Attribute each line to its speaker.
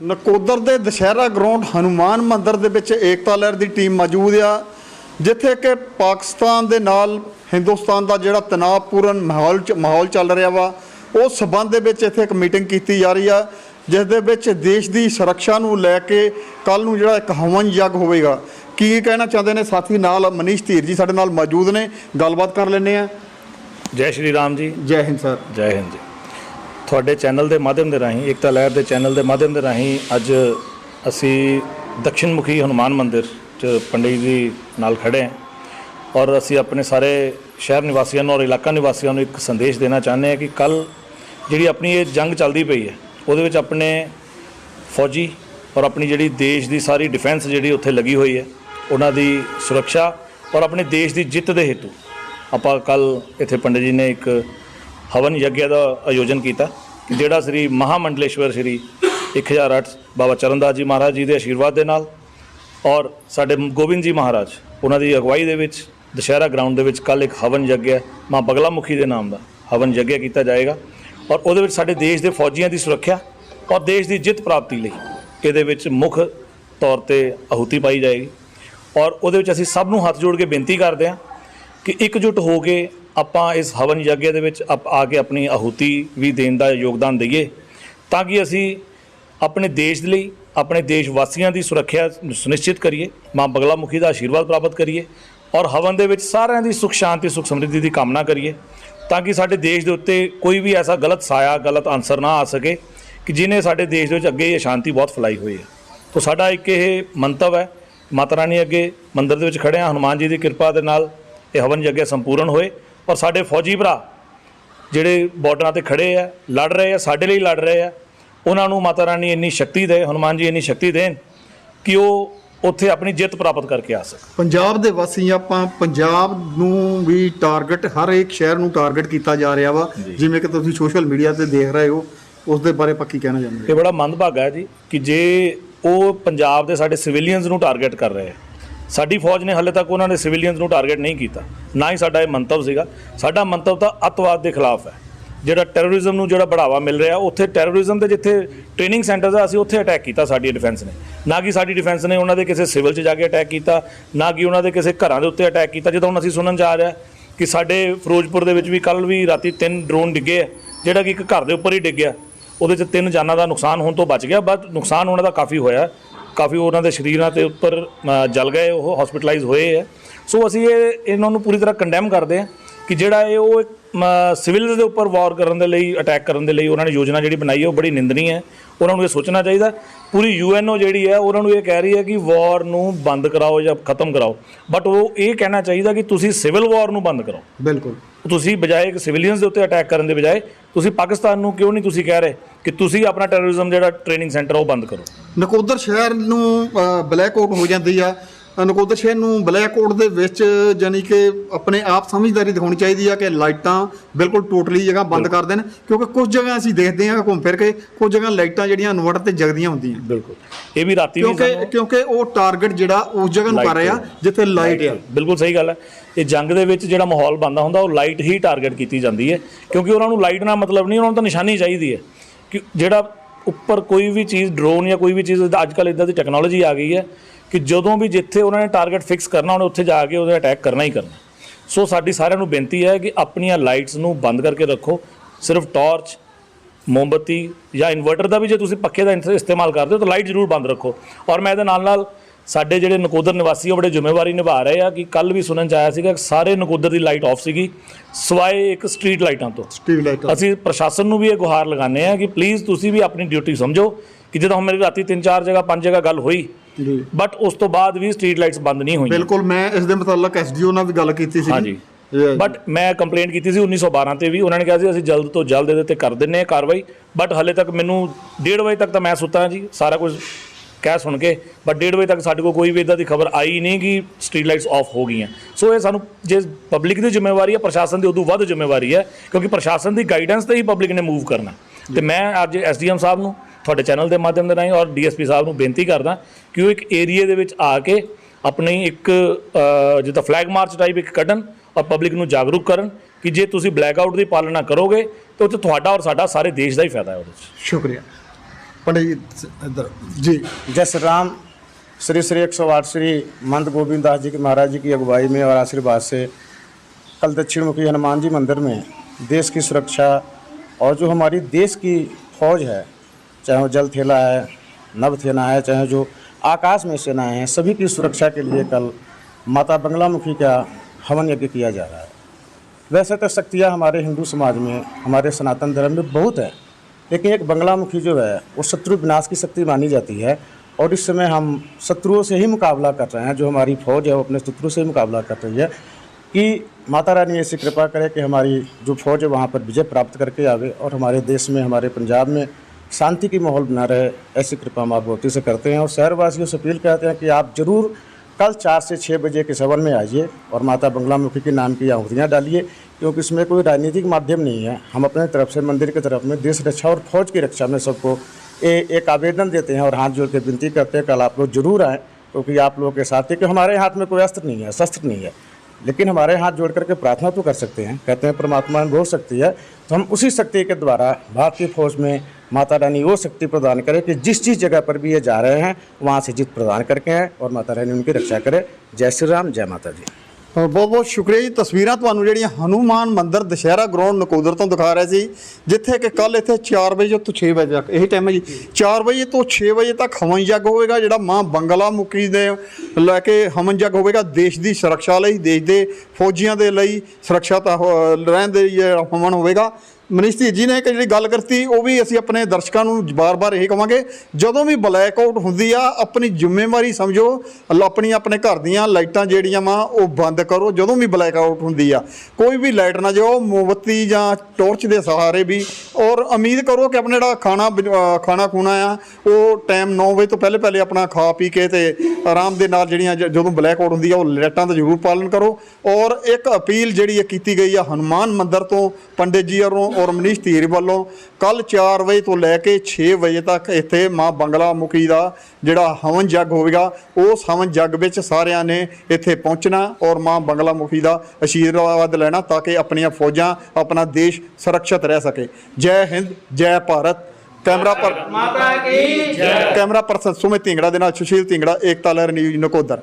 Speaker 1: ਨਕੋਦਰ ਦੇ ਦੁਸ਼ਹਿਰਾ ਗਰਾਊਂਡ ਹਨੂਮਾਨ ਮੰਦਿਰ ਦੇ ਵਿੱਚ ਏਕਤਾ ਲਹਿਰ ਦੀ ਟੀਮ ਮੌਜੂਦ ਆ ਜਿੱਥੇ ਕਿ ਪਾਕਿਸਤਾਨ ਦੇ ਨਾਲ ਹਿੰਦੁਸਤਾਨ ਦਾ ਜਿਹੜਾ ਤਣਾਅਪੂਰਨ ਮਾਹੌਲ ਚ- ਮਾਹੌਲ ਚੱਲ ਰਿਹਾ ਵਾ ਉਸ ਸਬੰਧ ਦੇ ਵਿੱਚ ਇੱਥੇ ਇੱਕ ਮੀਟਿੰਗ ਕੀਤੀ ਜਾ ਰਹੀ ਆ ਜਿਸ ਦੇ ਵਿੱਚ ਦੇਸ਼ ਦੀ ਸੁਰੱਖਿਆ ਨੂੰ ਲੈ ਕੇ ਕੱਲ ਨੂੰ ਜਿਹੜਾ ਇੱਕ ਹਵਨ ਯੱਗ ਹੋਵੇਗਾ। ਕੀ ਕਹਿਣਾ ਚਾਹੁੰਦੇ ਨੇ ਸਾਥੀ ਨਾਲ ਮਨੀਸ਼ ਧੀਰ ਜੀ ਸਾਡੇ ਨਾਲ ਮੌਜੂਦ ਨੇ ਗੱਲਬਾਤ ਕਰ ਲੈਂਦੇ ਆ।
Speaker 2: ਜੈ ਸ਼੍ਰੀ ਰਾਮ ਜੀ।
Speaker 1: ਜੈ ਹਿੰਦ ਸਰ।
Speaker 2: ਜੈ ਹਿੰਦ ਜੀ। ਤੁਹਾਡੇ ਚੈਨਲ ਦੇ ਮਾਧਿਅਮ ਦੇ ਰਾਹੀਂ, ਏਕਤਾ ਲਹਿਰ ਦੇ ਚੈਨਲ ਦੇ ਮਾਧਿਅਮ ਦੇ ਰਾਹੀਂ ਅੱਜ ਅਸੀਂ ਦਕਸ਼ਿਣ ਮੁਖੀ ਹਨੂਮਾਨ ਮੰਦਿਰ ਚ ਪੰਡਿਤ ਜੀ ਨਾਲ ਖੜੇ ਹਾਂ ਔਰ ਅਸੀਂ ਆਪਣੇ ਸਾਰੇ ਸ਼ਹਿਰ ਨਿਵਾਸੀਆਂ ਨੂੰ ਔਰ ਇਲਾਕਾ ਨਿਵਾਸੀਆਂ ਨੂੰ ਇੱਕ ਸੰਦੇਸ਼ ਦੇਣਾ ਚਾਹੁੰਦੇ ਹਾਂ ਕਿ ਕੱਲ ਜਿਹੜੀ ਆਪਣੀ ਇਹ ਜੰਗ ਚੱਲਦੀ ਪਈ ਹੈ, ਉਹਦੇ ਵਿੱਚ ਆਪਣੇ ਫੌਜੀ ਔਰ ਆਪਣੀ ਜਿਹੜੀ ਦੇਸ਼ ਦੀ ਸਾਰੀ ਡਿਫੈਂਸ ਜਿਹੜੀ ਉੱਥੇ ਲੱਗੀ ਹੋਈ ਹੈ, ਉਹਨਾਂ ਦੀ ਸੁਰੱਖਿਆ ਔਰ ਆਪਣੇ ਦੇਸ਼ ਦੀ ਜਿੱਤ ਦੇ ਹੇਤੂ ਆਪਾਂ ਕੱਲ ਇੱਥੇ ਪੰਡਿਤ ਜੀ ਨੇ ਇੱਕ ਹਵਨ ਯੱਗ ਦਾ ਆਯੋਜਨ ਕੀਤਾ, ਜਿਹੜਾ ਸ੍ਰੀ ਮਹਾਮੰਡਲੇਸ਼ਵਰ ਸ੍ਰੀ 1008 ਬਾਬਾ ਚਰਨਦਾਸ ਜੀ ਮਹਾਰਾਜ ਜੀ ਦੇ ਆਸ਼ੀਰਵਾਦ ਦੇ ਨਾਲ ਔਰ ਸਾਡੇ ਗੋਬਿੰਦ ਜੀ ਮਹਾਰਾਜ, ਉਹਨਾਂ ਦੀ ਅਗਵਾਈ ਦੇ ਵਿੱਚ, ਦੁਸ਼ਹਿਰਾ ਗਰਾਊਂਡ ਦੇ ਵਿੱਚ ਕੱਲ ਇੱਕ ਹਵਨ ਯੱਗ ਮਾਂ ਬਗਲਾ ਮੁਖੀ ਦੇ ਨਾਮ ਦਾ ਹਵਨ ਯੱਗਿਆ ਕੀਤਾ ਜਾਏਗਾ ਔਰ ਉਹਦੇ ਵਿੱਚ ਸਾਡੇ ਦੇਸ਼ ਦੇ ਫੌਜੀਆਂ ਦੀ ਸੁਰੱਖਿਆ ਔਰ ਦੇਸ਼ ਦੀ ਜਿੱਤ ਪ੍ਰਾਪਤੀ ਲਈ ਇਹਦੇ ਵਿੱਚ ਮੁੱਖ ਤੌਰ ਤੇ ਆਹੂਤੀ ਪਾਈ ਜਾਏਗੀ ਔਰ ਉਹਦੇ ਵਿੱਚ ਅਸੀਂ ਸਭ ਨੂੰ ਹੱਥ ਜੋੜ ਕੇ ਬੇਨਤੀ ਕਰਦੇ ਹਾਂ ਕਿ ਇਕਜੁੱਟ ਹੋ ਕੇ ਆਪਾਂ ਇਸ ਹਵਨ ਯੱਗ ਦੇ ਵਿੱਚ ਆਪ- ਆ ਕੇ ਆਪਣੀ ਆਹੂਤੀ ਵੀ ਦੇਣ ਦਾ ਯੋਗਦਾਨ ਦਈਏ, ਤਾਂ ਕਿ ਅਸੀਂ ਆਪਣੇ ਦੇਸ਼ ਦੇ ਲਈ, ਆਪਣੇ ਦੇਸ਼ ਵਾਸੀਆਂ ਦੀ ਸੁਰੱਖਿਆ ਸੁਨਿਸ਼ਚਿਤ ਕਰੀਏ, ਮਾਂ ਬਗਲਾ ਮੁਖੀ ਦਾ ਆਸ਼ੀਰਵਾਦ ਪ੍ਰਾਪਤ ਕਰੀਏ, ਔਰ ਹਵਨ ਦੇ ਵਿੱਚ ਸਾਰਿਆਂ ਦੀ ਸੁਖ, ਸ਼ਾਂਤੀ, ਸੁਖ ਸਮਰਿੱਧੀ ਦੀ ਕਾਮਨਾ ਕਰੀਏ, ਤਾਂ ਕਿ ਸਾਡੇ ਦੇਸ਼ ਦੇ ਉੱਤੇ ਕੋਈ ਵੀ ਐਸਾ ਗਲਤ ਸਾਇਆ, ਗਲਤ ਆਨਸਰ ਨਾ ਆ ਸਕੇ ਕਿ ਜਿਨੇ ਸਾਡੇ ਦੇਸ਼ ਦੇ ਵਿੱਚ ਅੱਗੇ ਇਹ ਅਸ਼ਾਂਤੀ ਬਹੁਤ ਫੈਲਾਈ ਹੋਈ ਹੈ। ਤੋਂ ਸਾਡਾ ਇੱਕ ਇਹ ਮੰਤਵ ਹੈ, ਮਾਤਾ ਰਾਣੀ ਅੱਗੇ ਮੰਦਰ ਦੇ ਵਿੱਚ ਖੜੇ ਹਾਂ, ਹਨੂਮਾਨ ਜੀ ਦੀ ਕਿਰਪਾ ਦੇ ਨਾਲ ਇਹ ਹਵਨ ਯੱਗ ਸੰਪੂਰਨ ਹੋਏ ਔਰ ਸਾਡੇ ਫੌਜੀ ਭਰਾ ਜਿਹੜੇ ਬਾਰਡਰਾਂ ਤੇ ਖੜੇ ਆ ਲੜ ਰਹੇ ਆ ਸਾਡੇ ਲਈ ਲੜ ਰਹੇ ਆ ਉਹਨਾਂ ਨੂੰ ਮਾਤਾ ਰਾਣੀ ਇੰਨੀ ਸ਼ਕਤੀ ਦੇ ਹਨੂਮਾਨ ਜੀ ਇੰਨੀ ਸ਼ਕਤੀ ਦੇਣ ਕਿ ਉਹ ਉੱਥੇ ਆਪਣੀ ਜਿੱਤ ਪ੍ਰਾਪਤ ਕਰਕੇ ਆ ਸਕਣ।
Speaker 1: ਪੰਜਾਬ ਦੇ ਵਾਸੀ ਆਪਾਂ ਪੰਜਾਬ ਨੂੰ ਵੀ ਟਾਰਗੇਟ ਹਰ ਇੱਕ ਸ਼ਹਿਰ ਨੂੰ ਟਾਰਗੇਟ ਕੀਤਾ ਜਾ ਰਿਹਾ ਵਾ ਜਿਵੇਂ ਕਿ ਤੁਸੀਂ ਸੋਸ਼ਲ ਮੀਡੀਆ ਤੇ ਦੇਖ ਰਹੇ ਹੋ ਉਸ ਦੇ ਬਾਰੇ ਪੱਕੀ ਕਹਿਣਾ ਚਾਹੁੰਦੇ
Speaker 2: ਇਹ ਬੜਾ ਮੰਦਭਾਗਾ ਹੈ ਜੀ ਕਿ ਜੇ ਉਹ ਪੰਜਾਬ ਦੇ ਸਾਡੇ ਸਿਵਿਲੀਅਨਸ ਨੂੰ ਟਾਰਗੇਟ ਕਰ ਰਹੇ ਆ ਸਾਡੀ ਫੌਜ ਨੇ ਹਾਲੇ ਤੱਕ ਉਹਨਾਂ ਨੇ ਸਿਵਿਲੀਅਨਸ ਨੂੰ ਟਾਰਗੇਟ ਨਹੀਂ ਕੀਤਾ, ਨਾ ਹੀ ਸਾਡਾ ਇਹ ਮੰਤਵ ਸੀਗਾ। ਸਾਡਾ ਮੰਤਵ ਤਾਂ ਅੱਤਵਾਦ ਦੇ ਖਿਲਾਫ ਹੈ। ਜਿਹੜਾ ਟੈਰੋਰਿਜ਼ਮ ਨੂੰ ਜਿਹੜਾ ਬੜਾਵਾ ਮਿਲ ਰਿਹਾ, ਉੱਥੇ ਟੈਰੋਰਿਜ਼ਮ ਦੇ ਜਿੱਥੇ ਟ੍ਰੇਨਿੰਗ ਸੈਂਟਰਸ ਆ, ਅਸੀਂ ਉੱਥੇ ਅਟੈਕ ਕੀਤਾ ਸਾਡੀ ਡਿਫੈਂਸ ਨੇ। ਨਾ ਕਿ ਸਾਡੀ ਡਿਫੈਂਸ ਨੇ ਉਹਨਾਂ ਦੇ ਕਿਸੇ ਸਿਵਲ 'ਚ ਜਾ ਕੇ ਅਟੈਕ ਕੀਤਾ, ਨਾ ਕਿ ਉਹਨਾਂ ਦੇ ਕਿਸੇ ਘਰਾਂ ਦੇ ਉੱਤੇ ਅਟੈਕ ਕੀਤਾ, ਜਿੱਦਾਂ ਹੁਣ ਅਸੀਂ ਸੁਣਨ ਜਾ ਰਿਹਾ ਕਿ ਸਾਡੇ ਫਿਰੋਜ਼ਪੁਰ ਦੇ ਵਿੱਚ ਵੀ ਕੱਲ ਵੀ ਰਾਤੀ ਤਿੰਨ ਡਰੋਨ ਡਿੱਗੇ ਆ, ਜਿਹੜਾ ਕਿ ਇੱਕ ਘਰ ਦੇ ਉੱਪਰ ਹੀ ਡਿੱਗਿਆ ਉਹਦੇ 'ਚ ਤਿੰਨ ਜਾਨਾਂ ਦਾ ਨੁਕਸਾਨ ਹੋਣ ਤੋਂ ਬਚ ਗਿਆ ਬਟ ਨੁਕਸਾਨ ਉਹਨਾਂ ਦਾ ਕਾਫੀ ਹੋਇਆ। ਕਾਫੀ ਉਹਨਾਂ ਦੇ ਸ਼ਰੀਰਾਂ ਤੇ ਉੱਪਰ ਅ, ਜਲ ਗਏ ਉਹ ਹਸਪੀਟਲਾਈਜ਼ ਹੋਏ ਹੈ ਸੋ ਅਸੀਂ ਇਹ ਇਹਨਾਂ ਨੂੰ ਪੂਰੀ ਤਰ੍ਹਾਂ ਕੰਡੈਮ ਕਰਦੇ ਹਾਂ ਕਿ ਜਿਹੜਾ ਇਹ ਉਹ ਸਿਵਲ ਦੇ ਉੱਪਰ ਵਾਰ ਕਰਨ ਦੇ ਲਈ ਅਟੈਕ ਕਰਨ ਦੇ ਲਈ ਉਹਨਾਂ ਨੇ ਯੋਜਨਾ ਜਿਹੜੀ ਬਣਾਈ ਹੈ ਉਹ ਬੜੀ ਨਿੰਦਣੀ ਹੈ ਉਹਨਾਂ ਨੂੰ ਇਹ ਸੋਚਣਾ ਚਾਹੀਦਾ। ਪੂਰੀ ਯੂਐਨਓ ਜਿਹੜੀ ਹੈ ਉਹਨਾਂ ਨੂੰ ਇਹ ਕਹਿ ਰਹੀ ਹੈ ਕਿ ਵਾਰ ਨੂੰ ਬੰਦ ਕਰਾਓ ਜਾਂ ਖਤਮ ਕਰਾਓ। ਬਟ ਉਹ ਇਹ ਕਹਿਣਾ ਚਾਹੀਦਾ ਕਿ ਤੁਸੀਂ ਸਿਵਲ ਵਾਰ ਨੂੰ ਬੰਦ ਕਰਾਓ
Speaker 1: ਬਿਲਕੁਲ।
Speaker 2: ਤੁਸੀਂ ਬਜਾਏ ਇੱਕ ਸਿਵਿਲੀਅਨਸ ਦੇ ਉੱਤੇ ਅਟੈਕ ਕਰਨ ਦੇ ਬਜਾਏ ਤੁਸੀਂ ਪਾਕਿਸਤਾਨ ਨੂੰ ਕਿਉਂ ਨਹੀਂ ਤੁਸੀਂ ਕਹਿ ਰਹੇ ਕਿ ਤੁਸੀਂ ਆਪਣਾ ਟੈਰਰਿਜ਼ਮ ਜਿਹੜਾ ਟ੍ਰੇਨਿੰਗ ਸੈਂਟਰ ਉਹ ਬੰਦ ਕਰੋ?
Speaker 1: ਨਕੋਦਰ ਸ਼ਹਿਰ ਨੂੰ ਬਲੈਕ ਆਊਟ ਹੋ ਜਾਂਦੀ ਆ। ਨਕੋਦਰ ਸ਼ਹਿਰ ਨੂੰ ਬਲੈਕ ਆਊਟ ਦੇ ਵਿੱਚ ਜਾਨੀ ਕਿ ਆਪਣੇ ਆਪ ਸਮਝਦਾਰੀ ਦਿਖਾਉਣੀ ਚਾਹੀਦੀ ਆ ਕਿ ਲਾਈਟਾਂ ਬਿਲਕੁਲ ਟੋਟਲੀ ਜਗ੍ਹਾ ਬੰਦ ਕਰ ਦੇਣ ਕਿਉਂਕਿ ਕੁਝ ਜਗ੍ਹਾ ਅਸੀਂ ਦੇਖਦੇ ਹਾਂ ਘੁੰਮ ਫਿਰ ਕੇ ਕੁਝ ਜਗ੍ਹਾ ਲਾਈਟਾਂ ਜਿਹੜੀਆਂ ਇਨਵਰਟਰ ਤੇ ਜਗਦੀਆਂ ਹੁੰਦੀਆਂ।
Speaker 2: ਬਿਲਕੁਲ। ਇਹ ਵੀ ਰਾਤੀ ਵੀ
Speaker 1: ਕਿਉਂਕਿ ਕਿਉਂਕਿ ਉਹ ਟਾਰਗੇਟ ਜਿਹੜਾ ਉਸ ਜਗ੍ਹਾ ਨੂੰ ਕਰ ਰਿਹਾ ਜਿੱਥੇ ਲਾਈਟ ਆ
Speaker 2: ਬਿਲਕੁਲ ਸਹੀ ਗੱਲ ਹੈ। ਇਹ ਜੰਗ ਦੇ ਵਿੱਚ ਜਿਹੜਾ ਮਾਹੌਲ ਬਣਦਾ ਹੁੰਦਾ ਉਹ ਲਾਈਟ ਹੀ ਟਾਰਗੇਟ ਕੀਤੀ ਜਾਂਦੀ ਹੈ। ਕਿਉਂਕਿ ਉਹਨਾਂ ਨੂੰ ਲਾਈਟ ਨਾਲ ਮਤਲਬ ਨਹੀਂ ਉਹਨਾਂ ਨੂੰ ਤਾਂ ਨਿਸ਼ਾਨੀ ਚਾਹੀਦੀ ਹੈ ਕਿ ਜਿਹੜਾ ਉੱਪਰ ਕੋਈ ਵੀ ਚੀਜ਼ ਡਰੋਨ ਜਾਂ ਕੋਈ ਵੀ ਚੀਜ਼ ਅੱਜ ਕੱਲ ਇਦਾਂ ਦੀ ਟੈਕਨੋਲੋਜੀ ਆ ਗਈ ਹੈ ਕਿ ਜਦੋਂ ਵੀ ਜਿੱਥੇ ਉਹਨਾਂ ਨੇ ਟਾਰਗੇਟ ਫਿਕਸ ਕਰਨਾ, ਉਹਨੇ ਉੱਥੇ ਜਾ ਕੇ ਉਹਦੇ ਅਟੈਕ ਕਰਨਾ ਹੀ ਕਰਨਾ। ਸੋ ਸਾਡੀ ਸਾਰਿਆਂ ਨੂੰ ਬੇਨਤੀ ਹੈ ਕਿ ਆਪਣੀਆਂ ਲਾਈਟਸ ਨੂੰ ਬੰਦ ਕਰਕੇ ਰੱਖੋ। ਸਿਰਫ ਟਾਰਚ ਮੋਮਬੱਤੀ ਜਾਂ ਇਨਵਰਟਰ ਦਾ ਵੀ ਜੇ ਤੁਸੀਂ ਪੱਖੇ ਦਾ ਇੰਸ- ਇਸਤੇਮਾਲ ਕਰਦੇ ਹੋ ਤਾਂ ਲਾਈਟ ਜ਼ਰੂਰ ਬੰਦ ਰੱਖੋ। ਔਰ ਮੈਂ ਇਹਦੇ ਨਾਲ ਨਾਲ ਸਾਡੇ ਜਿਹੜੇ ਨਕੋਦਰ ਨਿਵਾਸੀ ਉਹ ਬੜੇ ਜ਼ਿੰਮੇਵਾਰੀ ਨਿਭਾ ਰਹੇ ਆ ਕਿ ਕੱਲ ਵੀ ਸੁਣਨ ਚ ਆਇਆ ਸੀਗਾ ਕਿ ਸਾਰੇ ਨਕੋਦਰ ਦੀ ਲਾਈਟ ਆਫ ਸੀਗੀ ਸਵਾਏ ਇੱਕ ਸਟਰੀਟ ਲਾਈਟਾਂ ਤੋਂ।
Speaker 1: ਸਟੀਵ ਲਾਈਟ
Speaker 2: ਅਸੀਂ ਪ੍ਰਸ਼ਾਸਨ ਨੂੰ ਵੀ ਇਹ ਗੁਹਾਰ ਲਗਾਉਂਦੇ ਆ ਕਿ ਪਲੀਜ਼ ਤੁਸੀਂ ਵੀ ਆਪਣੀ ਡਿਊਟੀ ਸਮਝੋ ਕਿ ਜਦੋਂ ਮੇਰੀ ਰਾਤੀ 3-4 ਜਗ੍ਹਾ 5 ਜਗ੍ਹਾ ਗੱਲ ਹੋਈ
Speaker 1: ਜੀ।
Speaker 2: ਬਟ ਉਸ ਤੋਂ ਬਾਅਦ ਵੀ ਸਟਰੀਟ ਲਾਈਟਸ ਬੰਦ ਨਹੀਂ ਹੋਈਆਂ।
Speaker 1: ਬਿਲਕੁਲ ਮੈਂ ਇਸ ਦੇ ਮੁਤਲਕ ਐਸਡੀਓ ਨਾਲ ਵੀ ਗੱਲ ਕੀਤੀ ਸੀ
Speaker 2: ਹਾਂਜੀ। ਬਟ ਮੈਂ ਕੰਪਲੇਂਟ ਕੀਤੀ ਸੀ 1912 ਤੇ ਵੀ ਉਹਨਾਂ ਨੇ ਕਿਹਾ ਸੀ ਅਸੀਂ ਜਲਦ ਤੋਂ ਜਲਦ ਇਹਦੇ ਤੇ ਕਰ ਦਿੰਨੇ ਆ ਕਾਰਵਾਈ ਬਟ ਹਲੇ ਤੱਕ ਮੈਨੂੰ 1:30 ਵਜੇ ਤੱਕ ਤਾਂ ਮੈਂ ਸੁੱਤਾ ਜੀ ਸਾਰਾ ਕੁਝ ਕਹਿ ਸੁਣ ਕੇ ਬਟ 1:30 ਵਜੇ ਤੱਕ ਸਾਡੇ ਕੋਲ ਕੋਈ ਵੀ ਇਦਾਂ ਦੀ ਖਬਰ ਆਈ ਨਹੀਂ ਕਿ ਸਟਰੀਟ ਲਾਈਟਸ ਆਫ ਹੋ ਗਈਆਂ। ਸੋ ਇਹ ਸਾਨੂੰ ਜੇ ਪਬਲਿਕ ਦੀ ਜ਼ਿੰਮੇਵਾਰੀ ਹੈ ਪ੍ਰਸ਼ਾਸਨ ਦੀ ਉਦੋਂ ਵੱਧ ਜ਼ਿੰਮੇਵਾਰੀ ਹੈ ਕਿਉਂਕਿ ਪ੍ਰਸ਼ਾਸਨ ਦੀ ਗਾਈਡੈਂਸ ਤੇ ਹੀ ਪਬਲਿਕ ਨੇ ਮੂਵ ਕਰਨਾ। ਤੇ ਮੈਂ ਅੱਜ ਐਸਡੀਐਮ ਸਾਹਿਬ ਨੂੰ, ਤੁਹਾਡੇ ਚੈਨਲ ਦੇ ਮਾਧਿਅਮ ਦੇ ਰਾਹੀਂ ਔਰ ਡੀਐਸਪੀ ਸਾਹਿਬ ਨੂੰ ਬੇਨਤੀ ਕਰਦਾ ਕਿ ਉਹ ਇੱਕ ਏਰੀਏ ਦੇ ਵਿੱਚ ਆ ਕੇ ਆਪਣੀ ਇੱਕ ਜਿੱਦਾਂ ਫਲੈਗ ਮਾਰਚ ਟਾਈਪ ਇੱਕ ਕੱਢਣ ਔਰ ਪਬਲਿਕ ਨੂੰ ਜਾਗਰੂਕ ਕਰਨ ਕਿ ਜੇ ਤੁਸੀਂ ਬਲੈਕ ਆਊਟ ਦੀ ਪਾਲਣਾ ਕਰੋਗੇ, ਤਾਂ ਉਹ 'ਚ ਤੁਹਾਡਾ ਔਰ ਸਾਡਾ ਸਾਰੇ ਦੇਸ਼ ਦਾ ਹੀ ਫਾਇਦਾ ਹੈ ਉਹਦੇ 'ਚ।
Speaker 1: ਸ਼ੁਕਰੀਆ। पंडित
Speaker 3: जी। जस राम। श्री श्री एक सौ आठ श्री मंद गोविंद दास जी के महाराज जी की अगुवाई में और आशीर्वाद से कल दक्षिण मुखी हनुमान जी मंदिर में देश की सुरक्षा और जो हमारी देश की फौज है, चाहे वो जल थेला है नव थेना है, चाहे जो आकाश में सेनाएँ हैं, सभी की सुरक्षा के लिए कल माता बंगलामुखी का हवन यज्ञ किया जा रहा है। वैसे तो शक्तियाँ हमारे हिंदू समाज में, हमारे सनातन धर्म में बहुत है। लेकिन एक बंगलामुखी जो है, वो शत्रु विनाश की शक्ति मानी जाती है और इस समय हम शत्रुओं से ही मुकाबला कर रहे हैं, जो हमारी फौज है, वो अपने शत्रु से ही मुकाबला कर रही है कि माता रानी ऐसी कृपा करे कि हमारी जो फौज है, वहाँ पर विजय प्राप्त करके आवे और हमारे देश में, हमारे पंजाब में शांति की माहौल बना रहे, ऐसी कृपा हम आप भगवती से करते हैं। और शहरवासियों से अपील करते हैं कि आप ज़रूर कल चार से छः बजे के सवन में आइए और माता बंगलामुखी के नाम की आहुतियाँ डालिए। क्योंकि इसमें कोई राजनीतिक माध्यम नहीं है। हम अपने तरफ़ से मंदिर की तरफ़ में देश रक्षा और फौज की रक्षा में सबको एक आवेदन देते हैं और हाथ जोड़ के विनती करते हैं कल आप लोग ज़रूर आएँ, क्योंकि आप लोगों के साथ क्योंकि हमारे हाथ में कोई अस्त्र नहीं है, शस्त्र नहीं है। लेकिन हमारे हाथ जोड़ करके प्रार्थना तो कर सकते हैं, कहते हैं परमात्मा में शक्ति है। तो हम उसी शक्ति के द्वारा भारतीय फौज में माता रानी वो शक्ति प्रदान करे कि जिस जिस जगह पर भी ये जा रहे हैं, वहाँ से जीत प्रदान करके आए और माता रानी उनकी रक्षा करे। जय श्री राम, जय माता जी
Speaker 1: ਬਹੁਤ ਬਹੁਤ ਸ਼ੁਕਰੀਆ ਜੀ। ਤਸਵੀਰਾਂ ਤੁਹਾਨੂੰ ਜਿਹੜੀਆਂ ਹਨੂਮਾਨ ਮੰਦਿਰ ਦੁਸ਼ਹਿਰਾ ਗਰਾਊਂਡ ਨਕੋਦਰ ਤੋਂ ਦਿਖਾ ਰਿਹਾ ਸੀ। ਜਿੱਥੇ ਕਿ ਕੱਲ ਇੱਥੇ 4 ਵਜੇ ਤੋਂ 6 ਵਜੇ ਤੱਕ, ਇਹੀ ਟਾਈਮ ਹੈ ਜੀ। 4 ਵਜੇ ਤੋਂ 6 ਵਜੇ ਤੱਕ ਹਵਨ ਯੱਗ ਹੋਵੇਗਾ, ਜਿਹੜਾ ਮਾਂ ਬੰਗਲਾ ਮੁਖੀ ਦੇ ਲੈ ਕੇ ਹਵਨ ਯੱਗ ਹੋਵੇਗਾ। ਦੇਸ਼ ਦੀ ਸੁਰੱਖਿਆ ਲਈ, ਦੇਸ਼ ਦੇ ਫੌਜੀਆਂ ਦੇ ਲਈ ਸੁਰੱਖਿਆ ਤਾਂ ਹੋ- ਰਹਿਣ ਦੇ ਹਵਨ ਹੋਵੇਗਾ। ਮਨੀਸ਼ ਧੀਰ ਜੀ ਨੇ ਇੱਕ ਜਿਹੜੀ ਗੱਲ ਕਰਤੀ, ਉਹ ਵੀ ਅਸੀਂ ਆਪਣੇ ਦਰਸ਼ਕਾਂ ਨੂੰ ਬਾਰ-ਬਾਰ ਇਹ ਕਵਾਂਗੇ, ਜਦੋਂ ਵੀ ਬਲੈਕ ਆਊਟ ਹੁੰਦੀ ਆ, ਆਪਣੀ ਜ਼ਿੰਮੇਵਾਰੀ ਸਮਝੋ ਅੱਲਾ ਆਪਣੀ, ਆਪਣੇ ਘਰ ਦੀਆਂ ਲਾਈਟਾਂ ਜਿਹੜੀਆਂ ਵਾ, ਉਹ ਬੰਦ ਕਰੋ, ਜਦੋਂ ਵੀ ਬਲੈਕ ਆਊਟ ਹੁੰਦੀ ਆ। ਕੋਈ ਵੀ ਲਾਈਟ ਨਾ ਜਾਓ ਮੋਮਬੱਤੀ ਜਾਂ ਟਾਰਚ ਦੇ ਸਹਾਰੇ ਵੀ, ਔਰ ਉਮੀਦ ਕਰੋ ਕਿ ਆਪਣਾ ਜਿਹੜਾ ਖਾਣਾ ਬਣ- ਖਾਣਾ ਖੂਣਾ ਆ, ਉਹ ਟਾਈਮ 9 ਵਜੇ ਤੋਂ ਪਹਿਲੇ ਪਹਿਲੇ ਆਪਣਾ ਖਾ ਪੀ ਕੇ ਤੇ ਆਰਾਮ ਦੇ ਨਾਲ ਜਿਹੜੀਆਂ ਜ- ਜਦੋਂ ਬਲੈਕ ਆਊਟ ਹੁੰਦੀ ਆ, ਉਹ ਲਾਈਟਾਂ ਦਾ ਜ਼ਰੂਰ ਪਾਲਣ ਕਰੋ। ਔਰ ਇੱਕ ਅਪੀਲ ਜਿਹੜੀ ਹੈ ਕੀਤੀ ਗਈ ਆ, ਹਨੂਮਾਨ ਮੰਦਿਰ ਤੋਂ, ਪੰਡਿਤ ਜੀ ਔਰੋਂ ਔਰ ਮਨੀਸ਼ ਧੀਰ ਵੱਲੋਂ ਕੱਲ 4 ਵਜੇ ਤੋਂ ਲੈ ਕੇ 6 ਵਜੇ ਤੱਕ ਇੱਥੇ ਮਾਂ ਬੰਗਲਾ ਮੁਖੀ ਦਾ ਜਿਹੜਾ ਹਵਨ ਜੱਗ ਹੋਵੇਗਾ ਉਸ ਹਵਨ ਜੱਗ ਵਿੱਚ ਸਾਰਿਆਂ ਨੇ ਇੱਥੇ ਪਹੁੰਚਣਾ ਔਰ ਮਾਂ ਬੰਗਲਾ ਮੁਖੀ ਦਾ ਆਸ਼ੀਰਵਾਦ ਲੈਣਾ ਤਾਂ ਕਿ ਆਪਣੀਆਂ ਫੌਜਾਂ ਆਪਣਾ ਦੇਸ਼ ਸੁਰੱਖਿਅਤ ਰਹਿ ਸਕੇ। ਜੈ ਹਿੰਦ ਜੈ ਭਾਰਤ। ਕੈਮਰਾ ਪਰ ਮਾਤਾ ਕੀ? ਜੈ ਕੈਮਰਾ ਪਰਸਨ ਸੁਮਿਤ ਢਿੰਗੜਾ ਦੇ ਨਾਲ ਸੁਸ਼ੀਲ ਢਿੰਗੜਾ ਏਕਤਾ ਲਹਿਰ ਨਿਊਜ਼ ਨਕੋਦਰ।